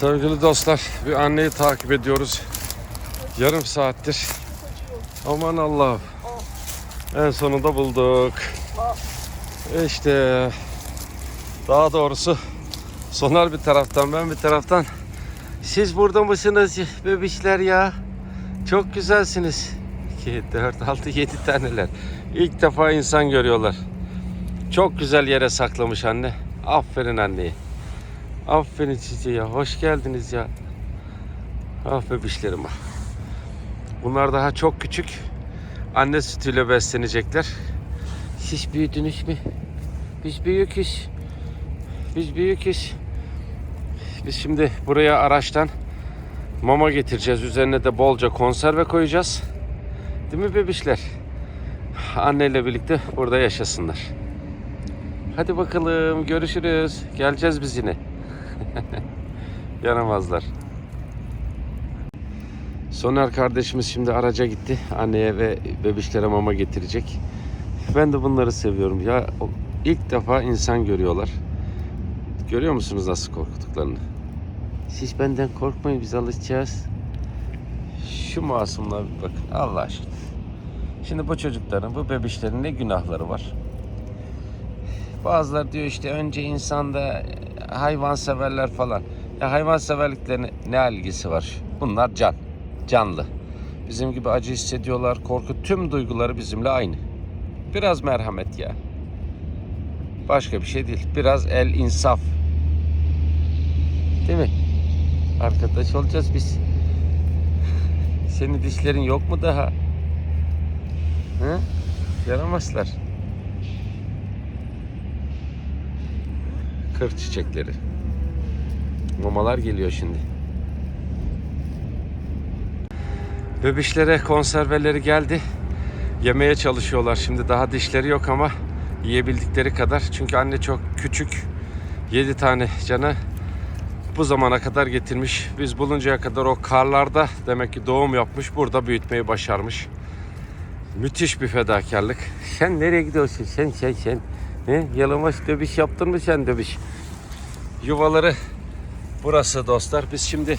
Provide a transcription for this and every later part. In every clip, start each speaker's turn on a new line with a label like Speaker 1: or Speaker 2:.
Speaker 1: Sevgili dostlar, bir anneyi takip ediyoruz. Yarım saattir. Aman Allah'ım. En sonunda bulduk. İşte daha doğrusu Soner bir taraftan ben bir taraftan. Siz burada mısınız bebişler ya? Çok güzelsiniz. 2, 4, 6, 7 taneler. İlk defa insan görüyorlar. Çok güzel yere saklamış anne. Aferin anneye. Aferin size ya. Hoş geldiniz ya. Ah bebişlerim ah. Bunlar daha çok küçük. Anne sütüyle beslenecekler. Siz büyüdünüz mü? Biz büyüküz. Biz büyüküz. Biz şimdi buraya araçtan mama getireceğiz. Üzerine de bolca konserve koyacağız. Değil mi bebişler? Anneyle birlikte burada yaşasınlar. Hadi bakalım görüşürüz. Geleceğiz biz yine. Yaramazlar. Soner kardeşimiz şimdi araca gitti. Anneye ve bebişlere mama getirecek. Ben de bunları seviyorum. Ya ilk defa insan görüyorlar. Görüyor musunuz nasıl korktuklarını? Siz benden korkmayın biz alışacağız. Şu masumlar bir bakın Allah aşkına. Şimdi bu çocukların, bu bebişlerin ne günahları var? Bazıları diyor işte önce insanda hayvan severler falan. Ya hayvan severliklerine ne ilgisi var? Bunlar can, canlı. Bizim gibi acı hissediyorlar, korku, tüm duyguları bizimle aynı. Biraz merhamet ya. Başka bir şey değil. Biraz el insaf. Değil mi? Arkadaş olacağız biz. Senin dişlerin yok mu daha? Hı? Yaramazlar. Kır çiçekleri. Mamalar geliyor şimdi. Bebişlere konserveleri geldi. Yemeye çalışıyorlar. Şimdi daha dişleri yok ama yiyebildikleri kadar. Çünkü anne çok küçük. 7 tane canı bu zamana kadar getirmiş. Biz buluncaya kadar o karlarda demek ki doğum yapmış. Burada büyütmeyi başarmış. Müthiş bir fedakarlık. Sen nereye gidiyorsun? Sen sen sen. He? Yalamaç döbiş yaptın mı sen döbiş? Yuvaları burası dostlar. Biz şimdi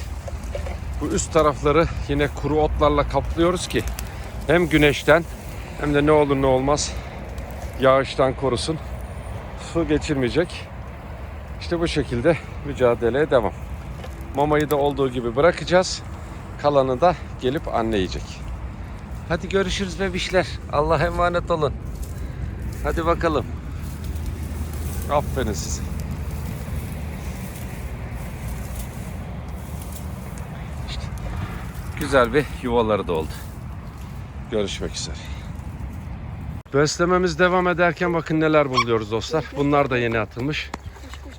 Speaker 1: bu üst tarafları yine kuru otlarla kaplıyoruz ki hem güneşten hem de ne olur ne olmaz yağıştan korusun. Su geçirmeyecek. İşte bu şekilde mücadeleye devam. Mamayı da olduğu gibi bırakacağız. Kalanı da gelip anne yiyecek. Hadi görüşürüz bebişler. Allah'a emanet olun. Hadi bakalım. Aferin size. İşte güzel bir yuvaları da oldu. Görüşmek üzere. Beslememiz devam ederken bakın neler buluyoruz dostlar. Bunlar da yeni atılmış.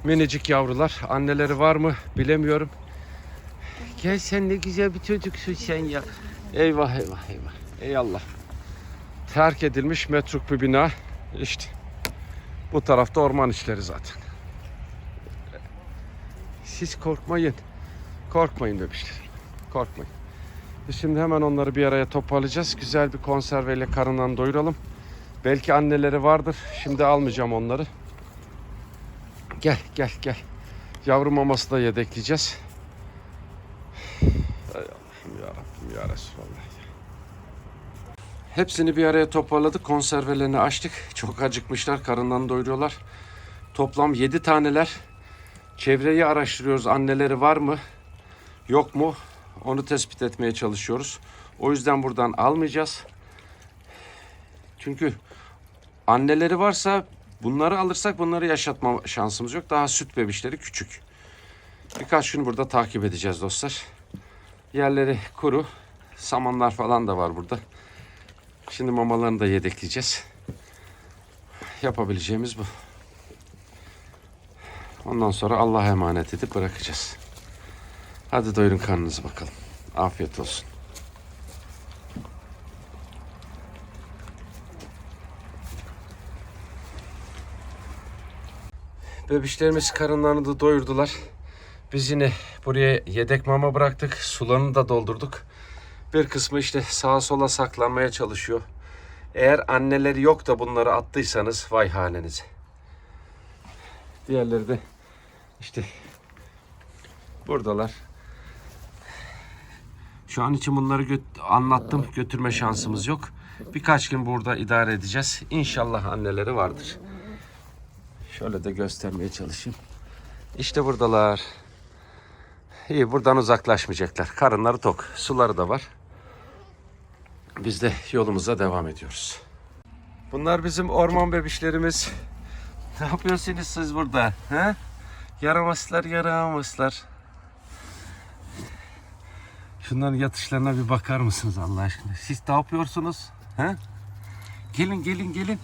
Speaker 1: Minicik yavrular. Anneleri var mı bilemiyorum. Gel sen ne güzel bir çocuksun sen ya. Eyvah eyvah eyvah. Ey Allah. Terk edilmiş metruk bir bina. İşte bu tarafta orman işleri zaten. Siz korkmayın. Korkmayın bebişler. Korkmayın. Şimdi hemen onları bir araya toparlayacağız. Güzel bir konserveyle karından doyuralım. Belki anneleri vardır. Şimdi almayacağım onları. Gel gel gel. Yavru maması da yedekleyeceğiz. Ey Allah'ım ya Rabbim ya Resulallah. Hepsini bir araya toparladık. Konservelerini açtık. Çok acıkmışlar. Karından doyuruyorlar. Toplam 7 taneler. Çevreyi araştırıyoruz. Anneleri var mı? Yok mu? Onu tespit etmeye çalışıyoruz. O yüzden buradan almayacağız. Çünkü anneleri varsa bunları alırsak bunları yaşatma şansımız yok. Daha süt bebişleri küçük. Birkaç gün burada takip edeceğiz dostlar. Yerleri kuru. Samanlar falan da var burada. Şimdi mamalarını da yedekleyeceğiz. Yapabileceğimiz bu. Ondan sonra Allah'a emanet edip bırakacağız. Hadi doyurun karnınızı bakalım. Afiyet olsun. Bebişlerimiz karınlarını da doyurdular. Biz yine buraya yedek mama bıraktık. Sularını da doldurduk. Bir kısmı işte sağa sola saklanmaya çalışıyor. Eğer anneleri yok da bunları attıysanız vay halinize. Diğerleri de işte Buradalar. Şu an için bunları gö- anlattım. Götürme şansımız yok. Birkaç gün burada idare edeceğiz. İnşallah anneleri vardır. Şöyle de göstermeye çalışayım. İşte buradalar. İyi buradan uzaklaşmayacaklar. Karınları tok. Suları da var. Biz de yolumuza devam ediyoruz. Bunlar bizim orman bebişlerimiz. Ne yapıyorsunuz siz burada? He? Yaramazlar yaramazlar. Şunların yatışlarına bir bakar mısınız Allah aşkına? Siz ne yapıyorsunuz? He? Gelin gelin gelin.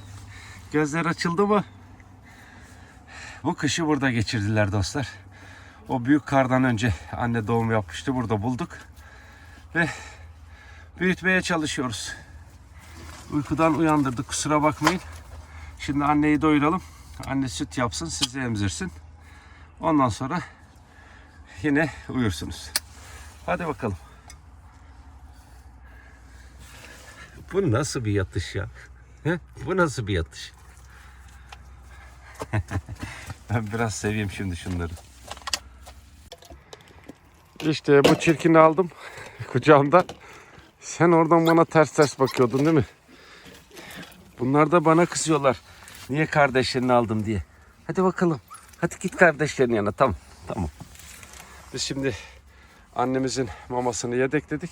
Speaker 1: Gözler açıldı mı? Bu kışı burada geçirdiler dostlar. O büyük kardan önce anne doğum yapmıştı. Burada bulduk. Ve büyütmeye çalışıyoruz. Uykudan uyandırdık kusura bakmayın. Şimdi anneyi doyuralım. Anne süt yapsın sizi emzirsin. Ondan sonra yine uyursunuz. Hadi bakalım. Bu nasıl bir yatış ya? Bu nasıl bir yatış? ben biraz seveyim şimdi şunları. İşte bu çirkini aldım kucağımda. Sen oradan bana ters ters bakıyordun değil mi? Bunlar da bana kızıyorlar. Niye kardeşlerini aldım diye. Hadi bakalım. Hadi git kardeşlerin yanına. Tamam. Tamam. Biz şimdi annemizin mamasını yedekledik.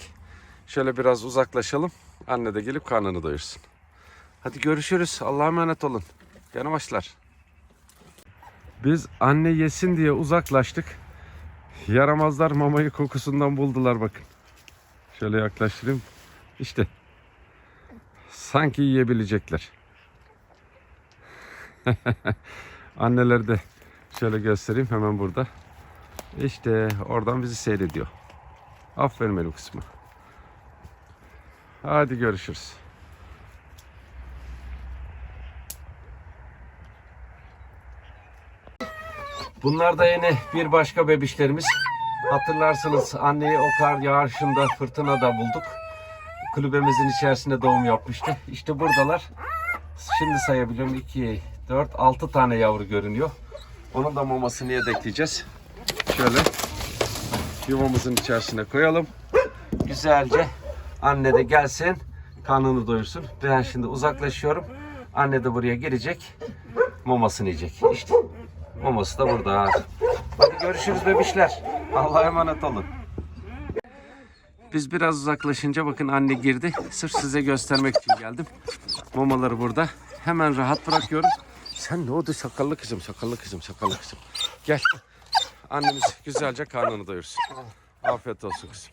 Speaker 1: Şöyle biraz uzaklaşalım. Anne de gelip karnını doyursun. Hadi görüşürüz. Allah'a emanet olun. Yanımaşlar. Biz anne yesin diye uzaklaştık. Yaramazlar mamayı kokusundan buldular bakın. Şöyle yaklaştırayım. İşte. Sanki yiyebilecekler. Anneleri de şöyle göstereyim hemen burada. İşte oradan bizi seyrediyor. Aferin benim kısmı. Hadi görüşürüz. Bunlar da yine bir başka bebişlerimiz. Hatırlarsınız anneyi o kar yağışında fırtınada bulduk. Kulübemizin içerisinde doğum yapmıştı. İşte buradalar. Şimdi sayabiliyorum 2, 4, 6 tane yavru görünüyor. Onun da mamasını yedekleyeceğiz. Şöyle yuvamızın içerisine koyalım. Güzelce anne de gelsin karnını doyursun. Ben şimdi uzaklaşıyorum. Anne de buraya gelecek. Mamasını yiyecek. İşte maması da burada. Hadi görüşürüz bebişler. Allah'a emanet olun. Biz biraz uzaklaşınca bakın anne girdi. Sırf size göstermek için geldim. Mamaları burada. Hemen rahat bırakıyorum. Sen ne oldu sakallı kızım, sakallı kızım, sakallı kızım. Gel. Annemiz güzelce karnını doyursun. Afiyet olsun kızım.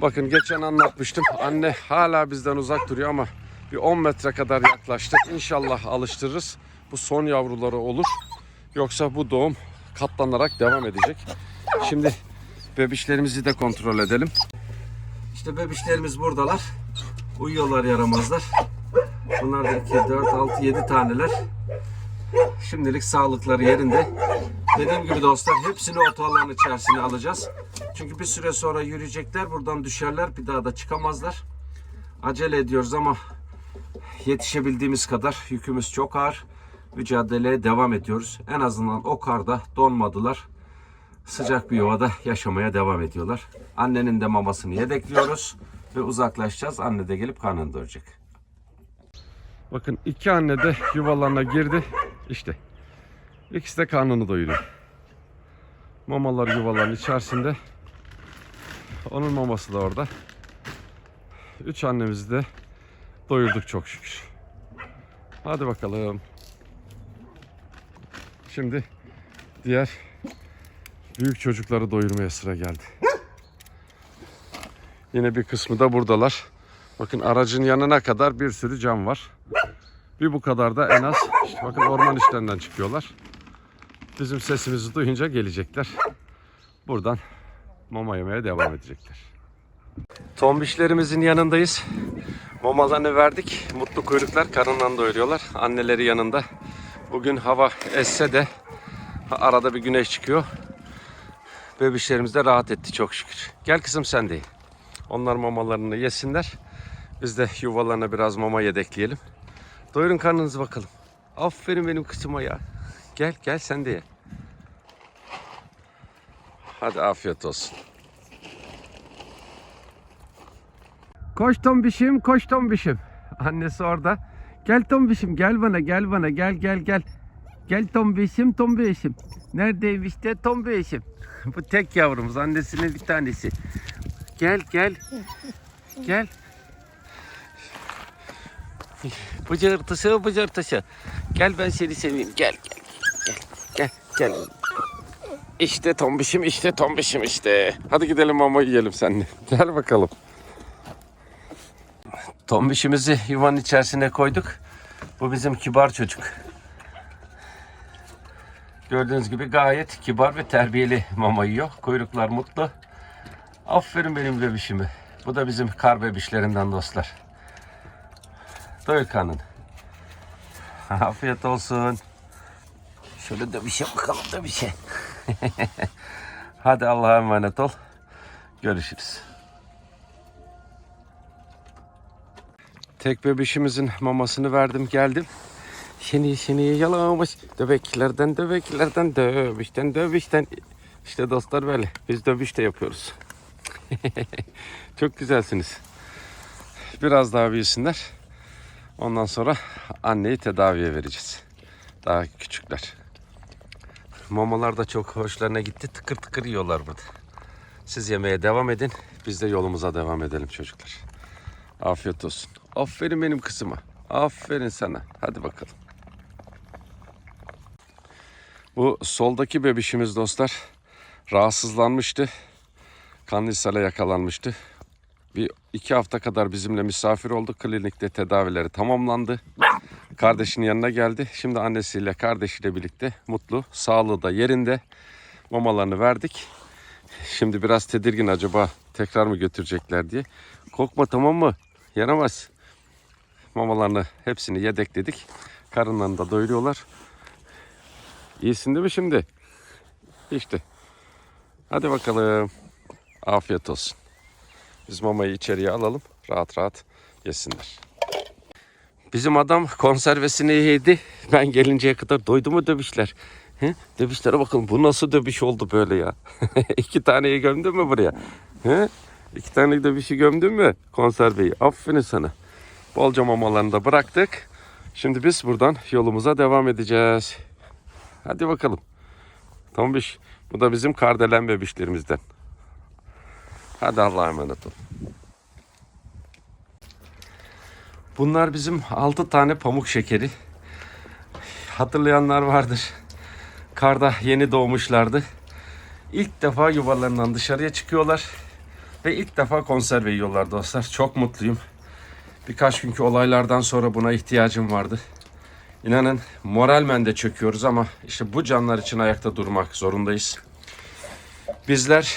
Speaker 1: Bakın geçen anlatmıştım. Anne hala bizden uzak duruyor ama bir 10 metre kadar yaklaştık. İnşallah alıştırırız. Bu son yavruları olur. Yoksa bu doğum katlanarak devam edecek. Şimdi bebişlerimizi de kontrol edelim. İşte bebişlerimiz buradalar. Uyuyorlar yaramazlar. Bunlar da 2, 4, 6, 7 taneler. Şimdilik sağlıkları yerinde. Dediğim gibi dostlar hepsini oto alanın içerisine alacağız. Çünkü bir süre sonra yürüyecekler. Buradan düşerler. Bir daha da çıkamazlar. Acele ediyoruz ama yetişebildiğimiz kadar yükümüz çok ağır. Mücadeleye devam ediyoruz. En azından o karda donmadılar. Sıcak bir yuvada yaşamaya devam ediyorlar. Annenin de mamasını yedekliyoruz ve uzaklaşacağız. Anne de gelip karnını doyuracak. Bakın iki anne de yuvalarına girdi. İşte. İkisi de karnını doyuruyor. Mamalar yuvaların içerisinde. Onun maması da orada. Üç annemizi de doyurduk çok şükür. Hadi bakalım. Şimdi diğer büyük çocukları doyurmaya sıra geldi. Yine bir kısmı da buradalar. Bakın aracın yanına kadar bir sürü cam var. Bir bu kadar da en az işte bakın orman işlerinden çıkıyorlar. Bizim sesimizi duyunca gelecekler. Buradan mama yemeye devam edecekler. Tombişlerimizin yanındayız. Mamalarını verdik. Mutlu kuyruklar karından doyuruyorlar. Anneleri yanında. Bugün hava esse de arada bir güneş çıkıyor. Bebişlerimiz de rahat etti çok şükür. Gel kızım sen de. Onlar mamalarını yesinler. Biz de yuvalarına biraz mama yedekleyelim. Doyurun karnınızı bakalım. Aferin benim kızıma ya. Gel gel sen de ye. Hadi afiyet olsun. Koş tombişim, koş tombişim. Annesi orada. Gel tombişim, gel bana, gel bana, gel gel gel. Gel tombişim, tombişim. Neredeymiş de tombişim. Bu tek yavrumuz, annesinin bir tanesi. Gel gel. Gel. Bıcırtısı bıcırtısı. Gel ben seni seveyim. Gel gel. Gel gel. Gel. İşte tombişim işte tombişim işte. Hadi gidelim mama yiyelim seninle. Gel bakalım. Tombişimizi yuvanın içerisine koyduk. Bu bizim kibar çocuk. Gördüğünüz gibi gayet kibar ve terbiyeli mama yiyor. Kuyruklar mutlu. Aferin benim bebişimi. Bu da bizim kar bebişlerinden dostlar. Doyur karnını. Afiyet olsun. Şöyle de bir şey bakalım da bir şey. Hadi Allah'a emanet ol. Görüşürüz. Tek bebişimizin mamasını verdim geldim. Seni seni yalamış döveklerden döveklerden dövüşten dövüşten. İşte dostlar böyle biz dövüş de yapıyoruz. Çok güzelsiniz. Biraz daha büyüsünler. Ondan sonra anneyi tedaviye vereceğiz. Daha küçükler. Mamalar da çok hoşlarına gitti. Tıkır tıkır yiyorlar burada. Siz yemeye devam edin. Biz de yolumuza devam edelim çocuklar. Afiyet olsun. Aferin benim kızıma. Aferin sana. Hadi bakalım. Bu soldaki bebişimiz dostlar rahatsızlanmıştı. Kan ishale yakalanmıştı. Bir iki hafta kadar bizimle misafir oldu. Klinikte tedavileri tamamlandı. Kardeşinin yanına geldi. Şimdi annesiyle kardeşiyle birlikte mutlu. Sağlığı da yerinde. Mamalarını verdik. Şimdi biraz tedirgin acaba tekrar mı götürecekler diye. Korkma tamam mı? Yaramaz. Mamalarını hepsini yedekledik. Karınlarını da doyuruyorlar. İyisin değil mi şimdi? İşte. Hadi bakalım. Afiyet olsun. Biz mamayı içeriye alalım. Rahat rahat yesinler. Bizim adam konservesini yedi. Ben gelinceye kadar doydu mu dövüşler? He? Dövüşlere bakın bu nasıl dövüş oldu böyle ya? İki taneyi gömdün mü buraya? He? İki tane dövüşü gömdün mü konserveyi? Aferin sana. Bolca mamalarını da bıraktık. Şimdi biz buradan yolumuza devam edeceğiz. Hadi bakalım. Tombiş. Bu da bizim kardelen bebişlerimizden. Hadi Allah'a emanet ol. Bunlar bizim 6 tane pamuk şekeri. Hatırlayanlar vardır. Karda yeni doğmuşlardı. İlk defa yuvalarından dışarıya çıkıyorlar. Ve ilk defa konserve yiyorlar dostlar. Çok mutluyum. Birkaç günkü olaylardan sonra buna ihtiyacım vardı. İnanın moralmen de çöküyoruz ama işte bu canlar için ayakta durmak zorundayız. Bizler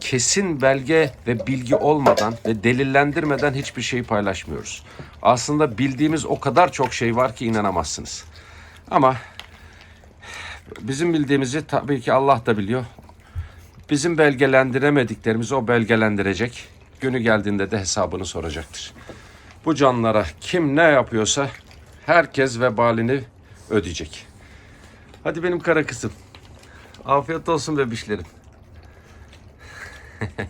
Speaker 1: kesin belge ve bilgi olmadan ve delillendirmeden hiçbir şeyi paylaşmıyoruz. Aslında bildiğimiz o kadar çok şey var ki inanamazsınız. Ama bizim bildiğimizi tabii ki Allah da biliyor. Bizim belgelendiremediklerimizi o belgelendirecek. Günü geldiğinde de hesabını soracaktır. Bu canlara kim ne yapıyorsa herkes vebalini ödeyecek. Hadi benim kara kızım. Afiyet olsun bebişlerim.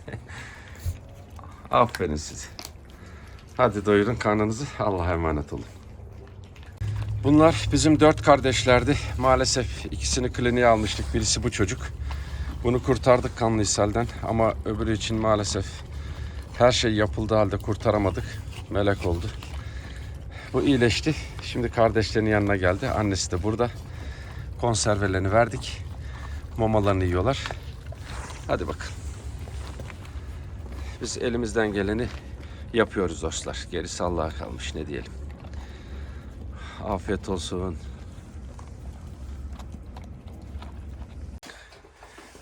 Speaker 1: Aferin size. Hadi doyurun karnınızı. Allah'a emanet olun. Bunlar bizim dört kardeşlerdi. Maalesef ikisini kliniğe almıştık. Birisi bu çocuk. Bunu kurtardık kanlı ishalden ama öbürü için maalesef her şey yapıldığı halde kurtaramadık. Melek oldu. Bu iyileşti. Şimdi kardeşlerinin yanına geldi. Annesi de burada. Konservelerini verdik. Mamalarını yiyorlar. Hadi bakalım. Biz elimizden geleni yapıyoruz dostlar. Gerisi Allah'a kalmış ne diyelim. Afiyet olsun.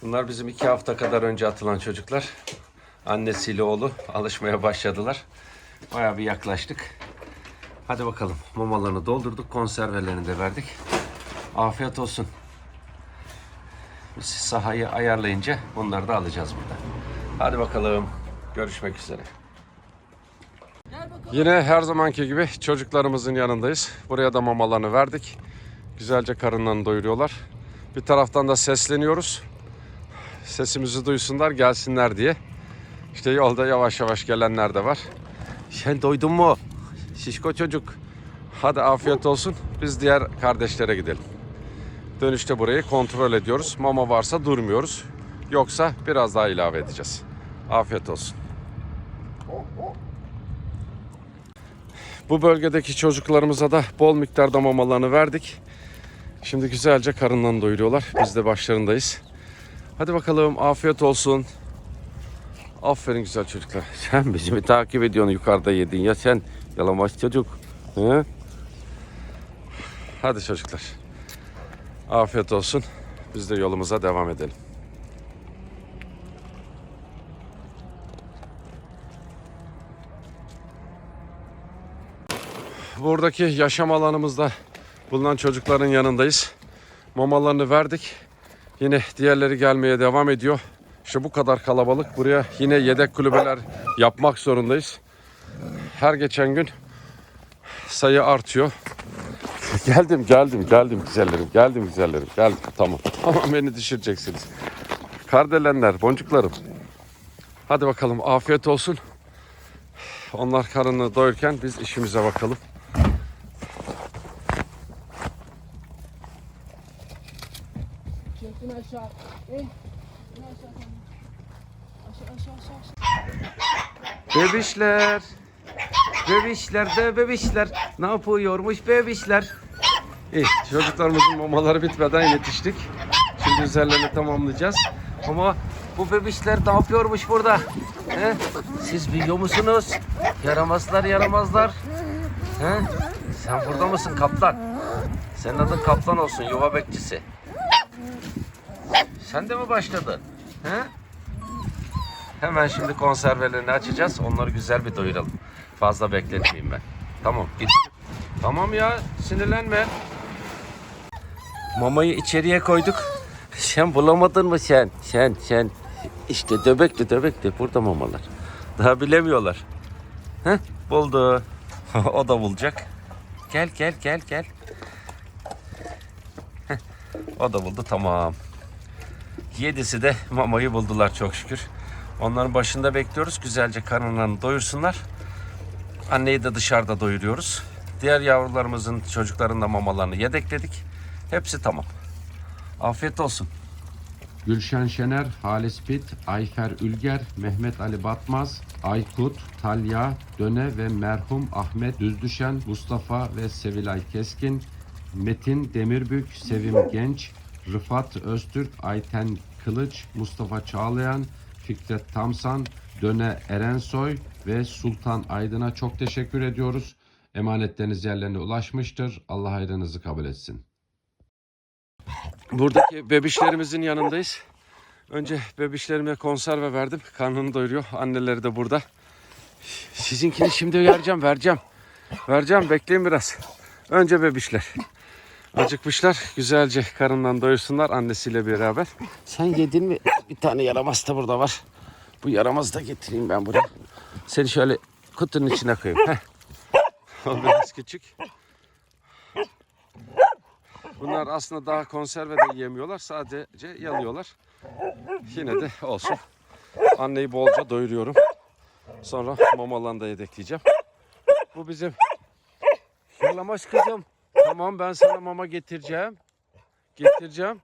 Speaker 1: Bunlar bizim iki hafta kadar önce atılan çocuklar. Annesiyle oğlu alışmaya başladılar. Bayağı bir yaklaştık. Hadi bakalım mamalarını doldurduk. Konservelerini de verdik. Afiyet olsun. Biz sahayı ayarlayınca bunları da alacağız burada. Hadi bakalım. Görüşmek üzere. Yine her zamanki gibi çocuklarımızın yanındayız. Buraya da mamalarını verdik. Güzelce karınlarını doyuruyorlar. Bir taraftan da sesleniyoruz. Sesimizi duysunlar gelsinler diye. İşte yolda yavaş yavaş gelenler de var. Sen doydun mu? Şişko çocuk. Hadi afiyet olsun. Biz diğer kardeşlere gidelim. Dönüşte burayı kontrol ediyoruz. Mama varsa durmuyoruz. Yoksa biraz daha ilave edeceğiz. Afiyet olsun. Bu bölgedeki çocuklarımıza da bol miktarda mamalarını verdik. Şimdi güzelce karınlarını doyuruyorlar. Biz de başlarındayız. Hadi bakalım afiyet olsun. Aferin güzel çocuklar. Sen bizi takip ediyorsun yukarıda yedin ya sen yalamaç çocuk. He? Hadi çocuklar. Afiyet olsun. Biz de yolumuza devam edelim. Buradaki yaşam alanımızda bulunan çocukların yanındayız. Mamalarını verdik. Yine diğerleri gelmeye devam ediyor. İşte bu kadar kalabalık. Buraya yine yedek kulübeler yapmak zorundayız. Her geçen gün sayı artıyor. geldim, geldim, geldim güzellerim. Geldim güzellerim. Geldim. Tamam. Tamam beni düşüreceksiniz. Kardelenler, boncuklarım. Hadi bakalım afiyet olsun. Onlar karnını doyurken biz işimize bakalım.
Speaker 2: Çek in aşağı. İn.
Speaker 1: Bebişler. Bebişler de bebişler. Ne yapıyormuş bebişler? İyi, çocuklarımızın mamaları bitmeden yetiştik. Şimdi üzerlerini tamamlayacağız. Ama bu bebişler ne yapıyormuş burada? He? Siz biliyor musunuz? Yaramazlar yaramazlar. He? Sen burada mısın kaplan? Senin adın kaplan olsun yuva bekçisi. Sen de mi başladın? He? Hemen şimdi konservelerini açacağız. Onları güzel bir doyuralım. Fazla bekletmeyeyim ben. Tamam git. Tamam ya sinirlenme. Mamayı içeriye koyduk. Sen bulamadın mı sen? Sen sen. İşte döbekli döbekli burada mamalar. Daha bilemiyorlar. Heh, buldu. o da bulacak. Gel gel gel gel. Heh, o da buldu tamam. Yedisi de mamayı buldular çok şükür. Onların başında bekliyoruz. Güzelce karınlarını doyursunlar. Anneyi de dışarıda doyuruyoruz. Diğer yavrularımızın çocukların da mamalarını yedekledik. Hepsi tamam. Afiyet olsun. Gülşen Şener, Halis Bit, Ayfer Ülger, Mehmet Ali Batmaz, Aykut, Talya, Döne ve merhum Ahmet Düzdüşen, Mustafa ve Sevilay Keskin, Metin Demirbük, Sevim Genç, Rıfat Öztürk, Ayten Kılıç, Mustafa Çağlayan, Fikret Tamsan, Döne Erensoy ve Sultan Aydın'a çok teşekkür ediyoruz. Emanetleriniz yerlerine ulaşmıştır. Allah hayrınızı kabul etsin. Buradaki bebişlerimizin yanındayız. Önce bebişlerime konserve verdim. Karnını doyuruyor. Anneleri de burada. Sizinkini şimdi vereceğim, vereceğim. Vereceğim, bekleyin biraz. Önce bebişler. Acıkmışlar. Güzelce karından doyursunlar annesiyle beraber. Sen yedin mi? Bir tane yaramaz da burada var. Bu yaramazı da getireyim ben buraya. Seni şöyle kutunun içine koyayım. Heh. Biraz küçük. Bunlar aslında daha konserve yemiyorlar. Sadece yalıyorlar. Yine de olsun. Anneyi bolca doyuruyorum. Sonra mamalarını da yedekleyeceğim. Bu bizim yalamaç kızım. Tamam ben sana mama getireceğim. Getireceğim.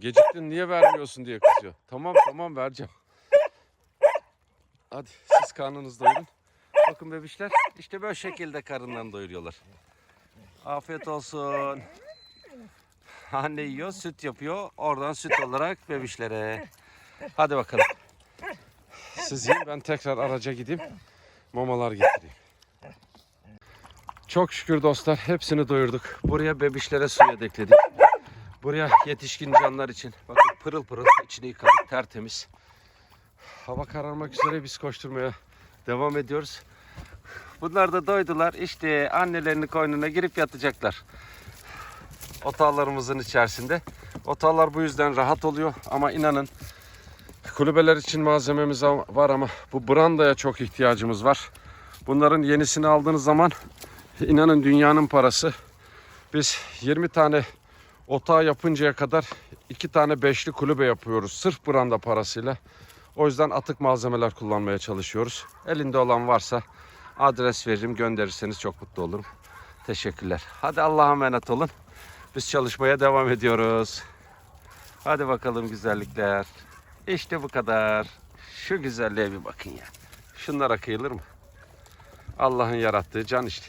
Speaker 1: Geciktin niye vermiyorsun diye kızıyor. Tamam tamam vereceğim. Hadi siz karnınızı doyurun. Bakın bebişler işte böyle şekilde karınlarını doyuruyorlar. Afiyet olsun. Anne yiyor, süt yapıyor. Oradan süt olarak bebişlere. Hadi bakalım. Siz yiyin ben tekrar araca gideyim. Mamalar getireyim. Çok şükür dostlar hepsini doyurduk. Buraya bebişlere su yedekledik. Buraya yetişkin canlar için. Bakın pırıl pırıl içini yıkadık tertemiz. Hava kararmak üzere biz koşturmaya devam ediyoruz. Bunlar da doydular. İşte annelerinin koynuna girip yatacaklar. Otağlarımızın içerisinde. Otağlar bu yüzden rahat oluyor ama inanın kulübeler için malzememiz var ama bu brandaya çok ihtiyacımız var. Bunların yenisini aldığınız zaman inanın dünyanın parası. Biz 20 tane Otağı yapıncaya kadar iki tane beşli kulübe yapıyoruz. Sırf branda parasıyla. O yüzden atık malzemeler kullanmaya çalışıyoruz. Elinde olan varsa adres veririm gönderirseniz çok mutlu olurum. Teşekkürler. Hadi Allah'a emanet olun. Biz çalışmaya devam ediyoruz. Hadi bakalım güzellikler. İşte bu kadar. Şu güzelliğe bir bakın ya. Şunlara kıyılır mı? Allah'ın yarattığı can işte.